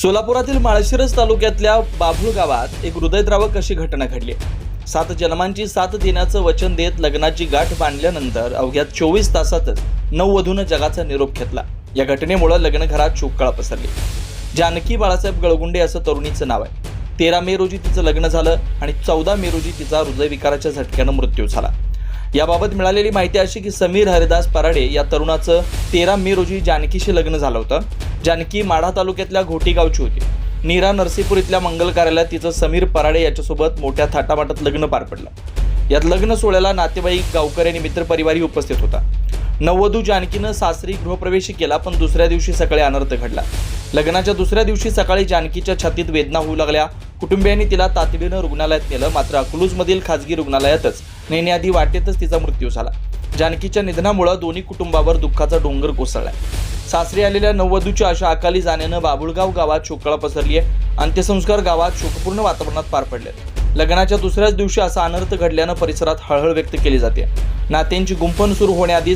सोलापुरातील माळशिरस तालुक्यातल्या बाभूळ गावात एक हृदयद्रावक अशी घटना घडली. सात जन्मांची साथ देण्याचं वचन देत लग्नाची गाठ बांधल्यानंतर अवघ्या चोवीस तासातच नऊ जगाचा निरोप घेतला. या घटनेमुळे लग्नघरात शोककळा पसरली. जानकी बाळासाहेब गळगुंडे असं तरुणीचं नाव आहे. तेरा मे रोजी तिचं लग्न झालं आणि चौदा मे रोजी तिचा हृदयविकाराच्या झटक्यानं मृत्यू झाला. याबाबत मिळालेली माहिती अशी की समीर हरिदास पराडे या तरुणाचं तेरा मे रोजी जानकीशी लग्न झालं होतं. जानकी माढा तालुक्यातल्या घोटी गावची होती. नीरा नरसीपूर इथल्या मंगल कार्यालयात तिचं समीर पराडे याच्यासोबत मोठ्या थाटामाटात लग्न पार पडलं. यात लग्न सोहळ्याला नातेवाईक गावकरी आणि मित्रपरिवारही उपस्थित होता. नववधू जानकीनं सासरी गृहप्रवेश केला पण दुसऱ्या दिवशी सकाळी अनर्थ घडला. लग्नाच्या दुसऱ्या दिवशी सकाळी जानकीच्या छातीत वेदना होऊ लागल्या. कुटुंबियांनी तिला तातडीनं रुग्णालयात नेलं. मात्र अकलूजमधील खाजगी रुग्णालयातच नेण्याआधी वाटेतच तिचा मृत्यू झाला. जानकीच्या निधनामुळं दोन्ही कुटुंबावर दुःखाचा डोंगर कोसळला. सासरी आलेल्या नववधूच्या अशा अकाली जाण्यानं बाबुळगाव गावात शोकळा पसरली आहे. अंत्यसंस्कार गावात शोकपूर्ण वातावरणात पार पडले लग्नाच्या दुसऱ्याच दिवशी असा अनर्थ घडल्यानं परिसरात हळहळ व्यक्त केली जाते. नात्यांची गुंफण सुरू होण्याआधी